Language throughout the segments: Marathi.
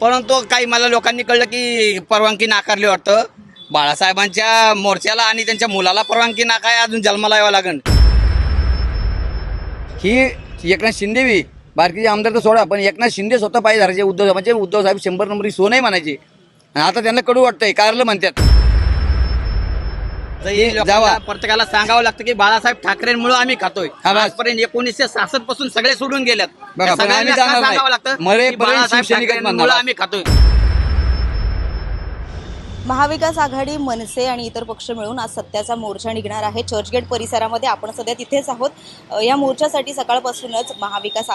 परंतु काही मला लोकांनी कळलं की परवानगी नाकारली वाटतं. बाळासाहेबांच्या मोर्चाला आणि त्यांच्या मुलाला परवानगी नाकाय अजून जन्माला यावं लागेल. ही एकनाथ शिंदे बी बारकीचे आमदार तर सोडा पण एकनाथ शिंदे स्वतः पाहिजे धरायचे उद्धव म्हणजे उद्धव साहेब शंभर नंबरी सो नाही म्हणायचे. आणि आता त्यांना कडू वाटतंय कारलं म्हणतात. हे प्रत्येकाला सांगावं लागतं की बाळासाहेब ठाकरेंमुळे आम्ही खातोय. हा. आजपर्यंत एकोणीसशे सहासष्टपासून सगळे सोडून गेल्यात आम्ही. सांगावं लागतं बाळासाहेब खातोय. महाविकास आघाडी मनसे आणि इतर पक्ष मिळून आज सत्याचा मोर्चा निघणार आहे. चर्चगेट परिसरामध्ये आपण सध्या तिथेच आहोत. या मोर्चासाठी सकाळपासूनच महाविकास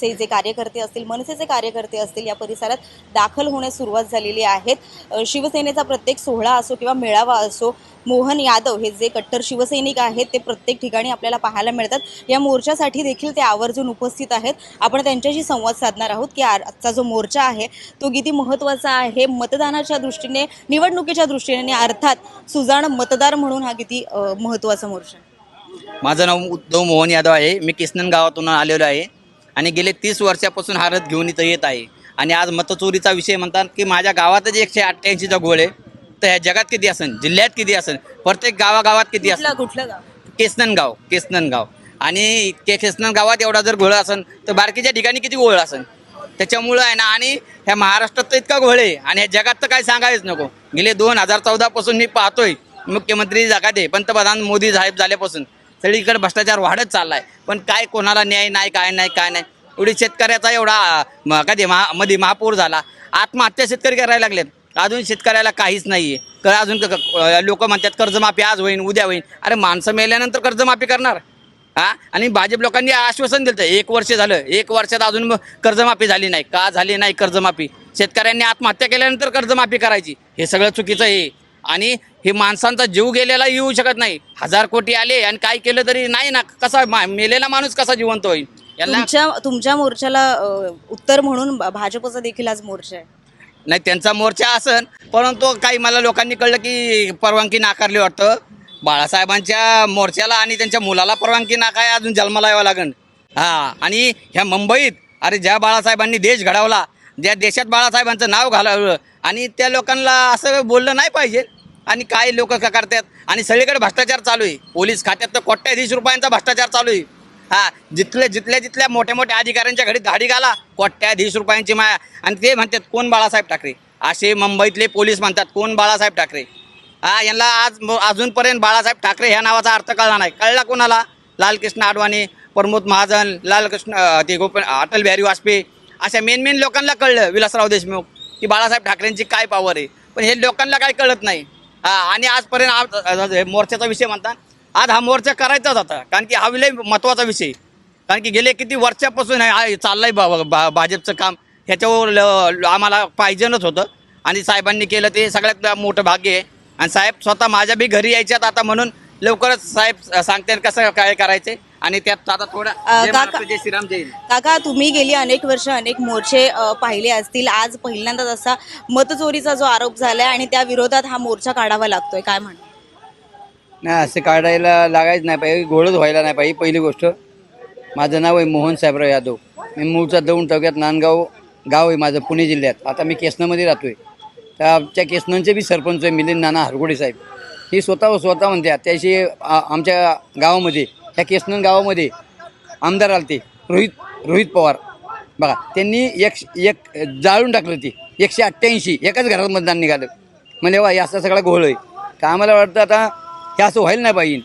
चे जे कार्यकर्ते असतील मनसेचे कार्यकर्ते असतील या परिसरात दाखल होण्यास सुरुवात झालेली आहेत. शिवसेनेचा प्रत्येक सोहळा असो किंवा मेळावा असो मोहन यादव हे जे कट्टर शिवसैनिक आहेत ते प्रत्येक ठिकाणी आपल्याला पाहायला मिळतात. या मोर्चासाठी देखील ते आवर्जून उपस्थित आहेत. आपण त्यांच्याशी संवाद साधणार आहोत की आजचा जो मोर्चा आहे तो किती महत्त्वाचा आहे? मतदानाच्या दृष्टीने निवडणुकीच्या दृष्टीने अर्थात सुजाण मतदार म्हणून हा किती महत्त्वाचा मोर्चा माझं नाव उद्धव मोहन यादव आहे. मी किसनन गावातून आलेलो आहे. आणि गेले तीस वर्षापासून हा रथ घेऊन इथं येत आहे. आणि आज मतचोरीचा विषय म्हणतात की माझ्या गावातच एकशे अठ्ठ्याऐंशीचा गोळ आहे. तर ह्या जगात किती असेल जिल्ह्यात किती असेल प्रत्येक गावागावात किती असेल कुठलं गाव केसनन गाव? केसनन गाव आणि के केसनन गावात एवढा जर घोळ असेल तर बारकीच्या ठिकाणी किती घोळ असेल त्याच्यामुळं आहे ना आणि ह्या महाराष्ट्रात तर इतका घोळ आहे. आणि ह्या जगात तर काय सांगायच नको. गेले दोन हजार चौदापासून मी पाहतोय मुख्यमंत्री जगात आहे पंतप्रधान मोदी साहेब झाल्यापासून. सगळीकडे भ्रष्टाचार वाढत चाललाय. पण काय कोणाला न्याय नाही काय नाही काय नाही? एवढी शेतकऱ्याचा एवढा म- कधी महा मध्ये महापूर झाला. आत्महत्या शेतकरी करायला लागलेत. अजून शेतकऱ्याला काहीच नाही आहे अजून लोक म्हणतात कर्जमाफी आज होईन उद्या होईन. अरे माणसं मेल्यानंतर कर्जमाफी करणार. हा? आणि भाजप लोकांनी आश्वासन दिलं एक वर्ष झालं. एक वर्षात अजून कर्जमाफी झाली नाही. का झाली नाही कर्जमाफी? शेतकऱ्यांनी आत्महत्या केल्यानंतर कर्जमाफी करायची. हे सगळं चुकीचं आहे. आणि हे माणसांचा जीव गेलेला येऊ शकत नाही. हजार कोटी आले आणि काय केलं तरी नाही ना कसा मेलेला माणूस कसा जिवंत होईल? तुमच्या तुमच्या मोर्चाला उत्तर म्हणून भाजपचा देखील आज मोर्चा आहे. नाही त्यांचा मोर्चा असन परंतु काही मला लोकांनी कळलं की परवानगी नाकारली वाटतं. बाळासाहेबांच्या मोर्चाला आणि त्यांच्या मुलाला परवानगी नाकाय अजून जन्माला यावं लागेल. हा आणि ह्या मुंबईत अरे ज्या बाळासाहेबांनी देश घडवला ज्या देशात बाळासाहेबांचं नाव घालावलं आणि त्या लोकांना असं बोललं नाही पाहिजे. आणि काय लोक का करतात? आणि सगळीकडे भ्रष्टाचार चालू आहे. पोलीस खात्यात तर कोट्याधीश रुपयांचा भ्रष्टाचार चालू आहे. हा जिथल्या जिथल्या जिथल्या मोठ्या मोठ्या अधिकाऱ्यांच्या घरी धाडी घाला कोट्याधीश रुपयांची माया. आणि ते म्हणतात कोण बाळासाहेब ठाकरे? असे मुंबईतले पोलीस म्हणतात कोण बाळासाहेब ठाकरे? हा यांना आज अजूनपर्यंत बाळासाहेब ठाकरे ह्या नावाचा अर्थ कळला नाही. कळला कोणाला? लालकृष्ण आडवाणी प्रमोद महाजन लालकृष्ण ते गोप अटल बिहारी वाजपेयी. अशा मेन मेन लोकांना कळलं विलासराव देशमुख की बाळासाहेब ठाकरेंची काय पावर आहे. पण हे लोकांना काय कळत नाही. आणि आजपर्यंत आज- मोर्चाचा विषय म्हणतात आज हा मोर्चा करायचाच होता कारण की हा विलय महत्त्वाचा विषय. कारण की गेले किती वर्षापासून चाललंय बा- बा- भाजपचं काम ह्याच्यावर ल- आम्हाला पाहिजेनच होतं. आणि साहेबांनी केलं ते सगळ्यात मोठं भाग्य आहे. आणि साहेब स्वतः माझ्या बी घरी यायच्यात आता म्हणून लवकरच साहेब सांगते कसं काय करायचे. आणि त्यात आता थोडा जय काका- महाराष्ट्र, जय श्रीराम जय हिंद. काका तुम्ही गेली अनेक वर्ष अनेक मोर्चे अ, पाहिले असतील. आज पहिल्यांदाच असा मतचोरीचा जो आरोप झालाय आणि त्या विरोधात हा मोर्चा काढावा लागतोय. काय म्हणणं नाही असं काढायला लागायच नाही पाहिजे. घोळच व्हायला नाही पाहिजे पहिली गोष्ट. माझं नाव आहे मोहन साहेबराव यादव. मी मूळचा दौंड तालुक्यात नांदगाव गाव आहे माझं पुणे जिल्ह्यात. आता मी केसनामध्ये राहतोय. तर आमच्या केसनांचे बी सरपंच आहे मिलिंद नाना हरगोडे साहेब. ही स्वतः स्वतः म्हणते त्याशी आमच्या गावामध्ये ह्या केसनन गावामध्ये आमदार आलते रोहित रोहित पवार. बघा त्यांनी एक एक जाळून टाकलं ते एकशे अठ्ठ्याऐंशी एकाच घरात मतदान निघालं. म्हणजे वा याचा सगळा घोळ आहे. तर आम्हाला वाटतं आता हे असं व्हायला नाही पाहिजे.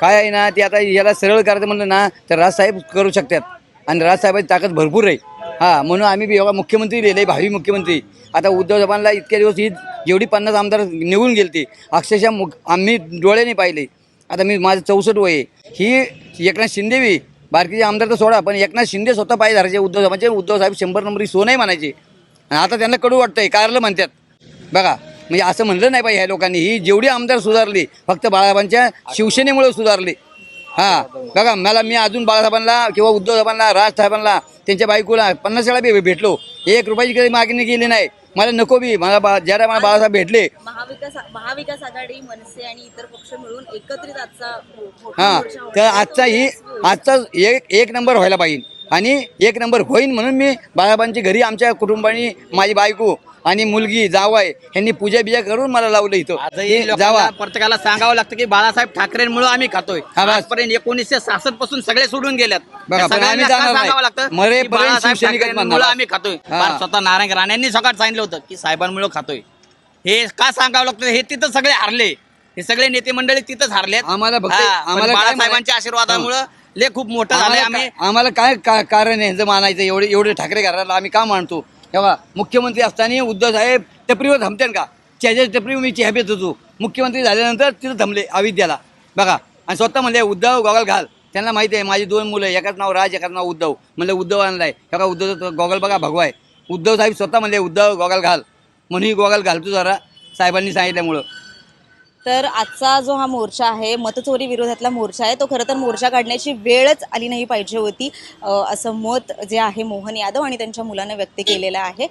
काय आहे ना ते आता याला सरळ करायचं म्हणलं ना तर राजसाहेब करू शकतात. आणि राजसाहेबाची ताकद भरपूर आहे. हां म्हणून आम्ही बी एवढा मुख्यमंत्री लिहिले भावी मुख्यमंत्री. आता उद्धव साहेबांना इतक्या दिवस ही जेवढी पन्नास आमदार निघून गेली ते अक्षरशः मुख आम्ही डोळ्याने पाहिले. आता मी माझं चौसष्ट वय ही एकनाथ शिंदेवी बारकीचे आमदार तर सोडा पण एकनाथ शिंदे स्वतः पाहिजे धरायचे उद्धव म्हणजे उद्धव साहेब शंभर नंबरी सोनंही म्हणायचे. आणि आता त्यांना कडू वाटतंय कारलं म्हणतात. बघा म्हणजे असं म्हणलं नाही पाहिजे ह्या लोकांनी. ही जेवढी आमदार सुधारली फक्त बाळासाहेबांच्या शिवसेनेमुळे सुधारली. हां बघा मला मी अजून बाळासाहेबांना किंवा उद्धव साहेबांना राज साहेबांना त्यांच्या बायकोला पन्नास वेळा भेटलो. एक रुपयाची कधी मागणी केली नाही. मला नको बी. मला बा मला बाळासाहेब भेटले. महाविकास महाविकास आघाडी मनसे आणि इतर पक्ष मिळून एकत्रित आजचा हां. तर. आजचा ही आजचा एक एक नंबर व्हायला पाहिजे. आणि एक नंबर होईन म्हणून मी बाळाबांची घरी आमच्या कुटुंबाने माझी बायको आणि मुलगी जावाय यांनी पूजा बिजा करून मला लावलं इथं. जावा. प्रत्येकाला सांगावं लागतं की बाळासाहेब ठाकरेंमुळे आम्ही खातोय. आजपर्यंत एकोणीसशे सहासष्टपासून सगळे सोडून गेल्यात. आम्ही खातोय. स्वतः नारायण राणेंनी सकाळ सांगितलं होतं की साहेबांमुळे खातोय. हे का सांगावं लागतं? हे तिथं सगळे हारले. हे सगळे नेते मंडळी तिथंच हारलेत. आम्हाला बाळासाहेबांच्या आशीर्वादामुळे ले खूप मोठं झालंय आम्हाला आम्ही. का- आम्हाला काय का- कारण आहे ह्यांचं मानायचं एवढे एवढे ठाकरे घराला आम्ही का मानतो? तेव्हा मुख्यमंत्री असताना उद्धव साहेब टपरीवर थांबते का? त्याच्या टपरीवर मी चहा पित होतो. मुख्यमंत्री झाल्यानंतर तिथं थांबले अविद्याला बघा आणि स्वतः म्हणले उद्धव गॉगल घाल. त्यांना माहिती आहे माझी दोन मुलं एकाच नाव राज एकाच नाव उद्धव. म्हणलं उद्धव आणलाय. बघा उद्धव गॉगल बघा भगवाय उद्धव साहेब स्वतः म्हणले उद्धव गॉगल घाल. म्हणून गॉगल घालतो जरा साहेबांनी सांगितल्यामुळं. तर आजचा जो हा मोर्चा आहे मतचोरी विरोधातला मोर्चा आहे तो खरं तर मोर्चा काढण्याची वेळच आली नाही पाहिजे होती असं मत जे आहे मोहन यादव आणि त्यांच्या मुलानं व्यक्त केलेलं आहे.